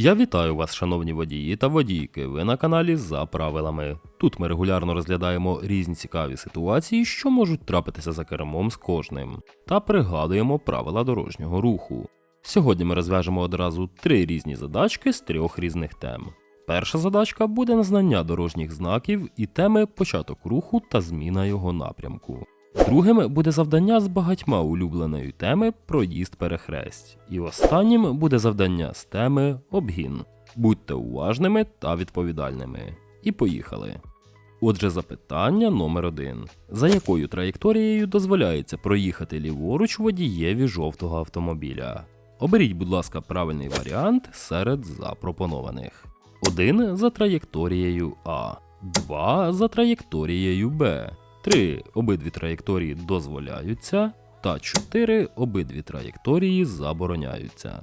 Я вітаю вас, шановні водії та водійки. Ви на каналі за правилами. Тут ми регулярно розглядаємо різні цікаві ситуації, що можуть трапитися за кермом з кожним, та пригадуємо правила дорожнього руху. Сьогодні ми розв'яжемо одразу три різні задачки з трьох різних тем. Перша задачка буде на знання дорожніх знаків і теми початок руху та зміна його напрямку. Другим буде завдання з багатьма улюбленої теми проїзд перехресть. І останнім буде завдання з теми обгін. Будьте уважними та відповідальними. І поїхали. Отже, запитання номер один: за якою траєкторією дозволяється проїхати ліворуч водієві жовтого автомобіля? Оберіть, будь ласка, правильний варіант серед запропонованих. 1 за траєкторією А, 2 за траєкторією Б, 3 обидві траєкторії дозволяються, та 4 обидві траєкторії забороняються.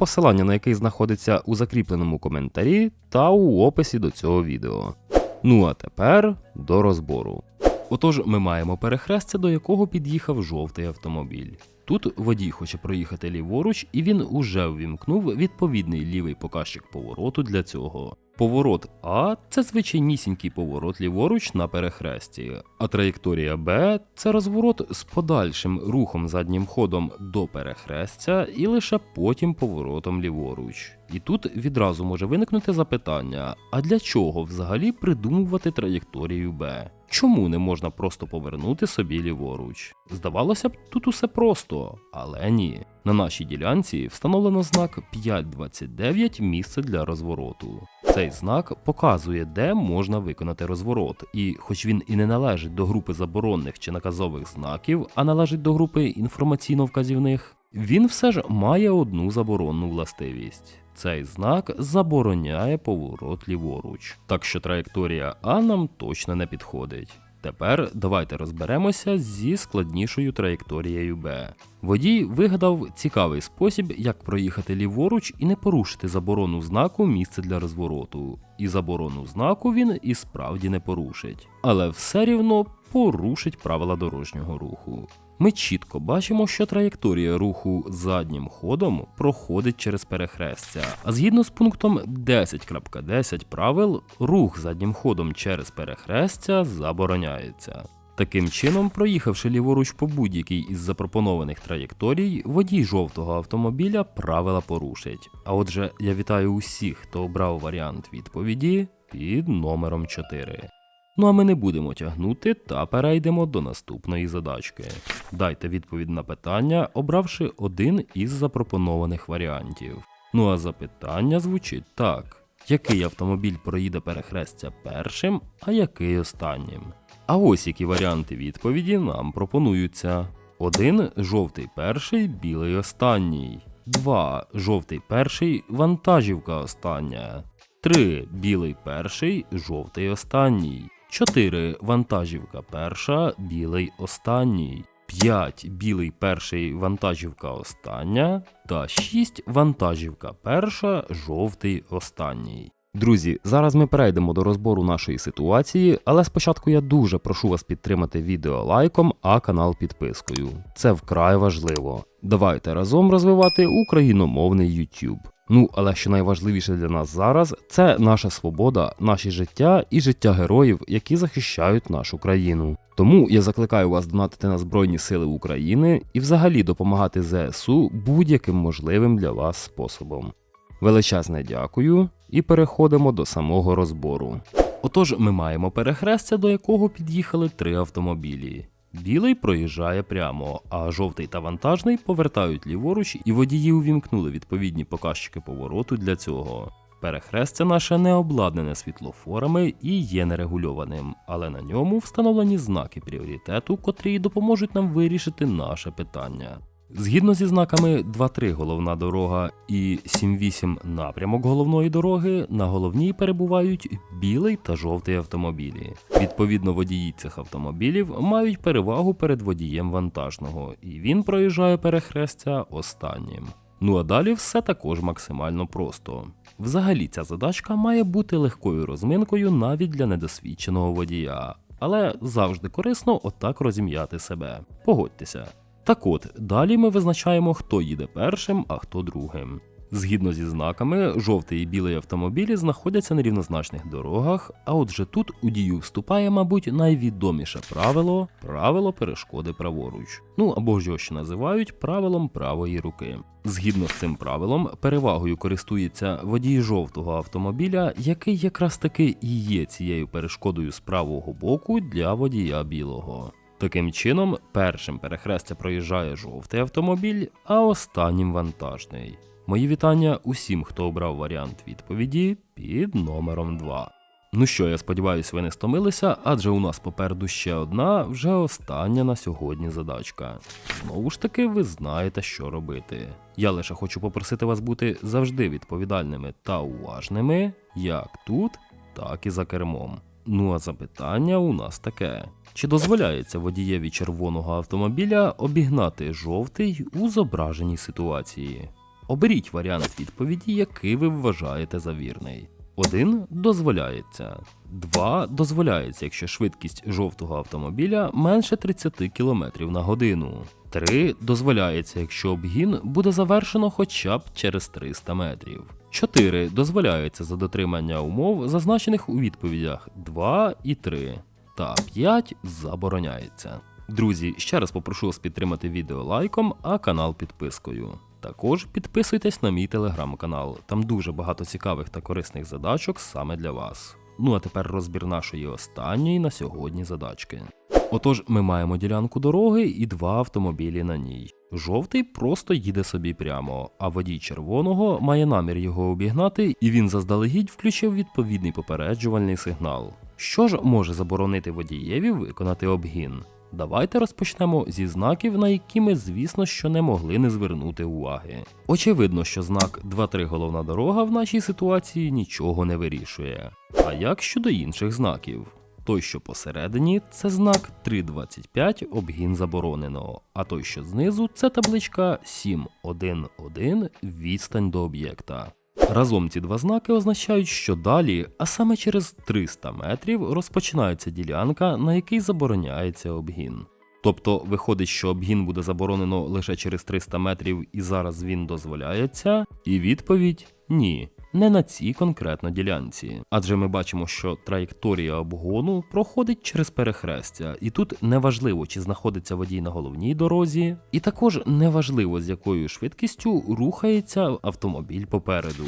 посилання на який знаходиться у закріпленому коментарі та у описі до цього відео. Ну а тепер до розбору. Отож, ми маємо перехрестя, до якого під'їхав жовтий автомобіль. Тут водій хоче проїхати ліворуч, і він уже ввімкнув відповідний лівий показчик повороту для цього. Поворот А це звичайнісінький поворот ліворуч на перехресті, а траєкторія Б це розворот з подальшим рухом заднім ходом до перехрестя і лише потім поворотом ліворуч. І тут відразу може виникнути запитання: а для чого взагалі придумувати траєкторію Б? Чому не можна просто повернути собі ліворуч? Здавалося б, тут усе просто, але ні. На нашій ділянці встановлено знак 529 місце для розвороту. Цей знак показує, де можна виконати розворот, і хоч він і не належить до групи заборонних чи наказових знаків, а належить до групи інформаційно-вказівних, він все ж має одну заборонну властивість. Цей знак забороняє поворот ліворуч, так що траєкторія А нам точно не підходить. Тепер давайте розберемося зі складнішою траєкторією Б. Водій вигадав цікавий спосіб, як проїхати ліворуч і не порушити заборону знаку місце для розвороту. І заборону знаку він і справді не порушить, але все рівно порушить правила дорожнього руху. Ми чітко бачимо, що траєкторія руху заднім ходом проходить через перехрестя. А згідно з пунктом 10.10 правил, рух заднім ходом через перехрестя забороняється. Таким чином, проїхавши ліворуч по будь-якій із запропонованих траєкторій, водій жовтого автомобіля правила порушить. А отже, я вітаю усіх, хто обрав варіант відповіді під номером 4. Ну а ми не будемо тягнути та перейдемо до наступної задачки. Дайте відповідь на питання, обравши один із запропонованих варіантів. Ну а запитання звучить так: який автомобіль проїде перехрестя першим, а який останнім? А ось які варіанти відповіді нам пропонуються: 1. Жовтий перший, білий останній. 2. Жовтий перший, вантажівка остання. 3. Білий перший, жовтий останній. 4. Вантажівка перша, білий останній. 5. Білий перший вантажівка остання. Та 6. Вантажівка перша, жовтий останній. Друзі, зараз ми перейдемо до розбору нашої ситуації, але спочатку я дуже прошу вас підтримати відео лайком, а канал підпискою. Це вкрай важливо. Давайте разом розвивати україномовний YouTube. Ну, але що найважливіше для нас зараз, це наша свобода, наші життя і життя героїв, які захищають нашу країну. Тому я закликаю вас донатити на Збройні Сили України і взагалі допомагати ЗСУ будь-яким можливим для вас способом. Величезне дякую і переходимо до самого розбору. Отож, ми маємо перехрестя, до якого під'їхали три автомобілі. Білий проїжджає прямо, а жовтий та вантажний повертають ліворуч, і водії увімкнули відповідні показчики повороту для цього. Перехрестя наше не обладнане світлофорами і є нерегульованим, але на ньому встановлені знаки пріоритету, котрі допоможуть нам вирішити наше питання. Згідно зі знаками 2.3 головна дорога і 7.8 напрямок головної дороги, на головній перебувають білий та жовтий автомобілі. Відповідно, водії цих автомобілів мають перевагу перед водієм вантажного, і він проїжджає перехрестя останнім. Ну а далі все також максимально просто. Взагалі, ця задачка має бути легкою розминкою навіть для недосвідченого водія, але завжди корисно отак розім'яти себе. Погодьтеся. Так от, далі ми визначаємо, хто їде першим, а хто другим. Згідно зі знаками, жовтий і білий автомобілі знаходяться на рівнозначних дорогах, а отже тут у дію вступає, мабуть, найвідоміше правило правило перешкоди праворуч. Ну або ж його ще називають правилом правої руки. Згідно з цим правилом, перевагою користується водій жовтого автомобіля, який якраз таки і є цією перешкодою з правого боку для водія білого. Таким чином, першим перехрестя проїжджає жовтий автомобіль, а останнім вантажний. Мої вітання усім, хто обрав варіант відповіді під номером 2. Ну що, я сподіваюся, ви не стомилися, адже у нас попереду ще одна, вже остання на сьогодні задачка. Знову ж таки, ви знаєте, що робити. Я лише хочу попросити вас бути завжди відповідальними та уважними, як тут, так і за кермом. Ну а запитання у нас таке: чи дозволяється водієві червоного автомобіля обігнати жовтий у зображеній ситуації? Оберіть варіант відповіді, який ви вважаєте за вірний. 1 дозволяється. 2 дозволяється, якщо швидкість жовтого автомобіля менше 30 км на годину. 3 дозволяється, якщо обгін буде завершено хоча б через 300 метрів. 4 дозволяється за дотримання умов, зазначених у відповідях 2 і 3. Та 5 забороняється. Друзі, ще раз попрошу вас підтримати відео лайком, а канал підпискою. Також підписуйтесь на мій телеграм-канал, там дуже багато цікавих та корисних задачок саме для вас. Ну а тепер розбір нашої останньої на сьогодні задачки. Отож, ми маємо ділянку дороги і два автомобілі на ній. Жовтий просто їде собі прямо, а водій червоного має намір його обігнати, і він заздалегідь включив відповідний попереджувальний сигнал. Що ж може заборонити водієві виконати обгін? Давайте розпочнемо зі знаків, на які ми, звісно, що не могли не звернути уваги. Очевидно, що знак 2-3 головна дорога в нашій ситуації нічого не вирішує. А як щодо інших знаків? Той, що посередині, це знак 3.25 обгін заборонено, а той, що знизу, це табличка 7.1.1 відстань до об'єкта. Разом ці два знаки означають, що далі, а саме через 300 метрів, розпочинається ділянка, на якій забороняється обгін. Тобто виходить, що обгін буде заборонено лише через 300 метрів і зараз він дозволяється, і відповідь ні. Не на цій конкретно ділянці, адже ми бачимо, що траєкторія обгону проходить через перехрестя, і тут неважливо, чи знаходиться водій на головній дорозі, і також неважливо, з якою швидкістю рухається автомобіль попереду.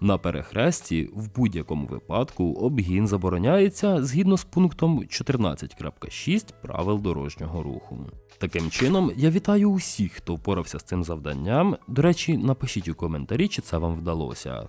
На перехресті в будь-якому випадку обгін забороняється згідно з пунктом 14.6 правил дорожнього руху. Таким чином, я вітаю усіх, хто впорався з цим завданням. До речі, напишіть у коментарі, чи це вам вдалося,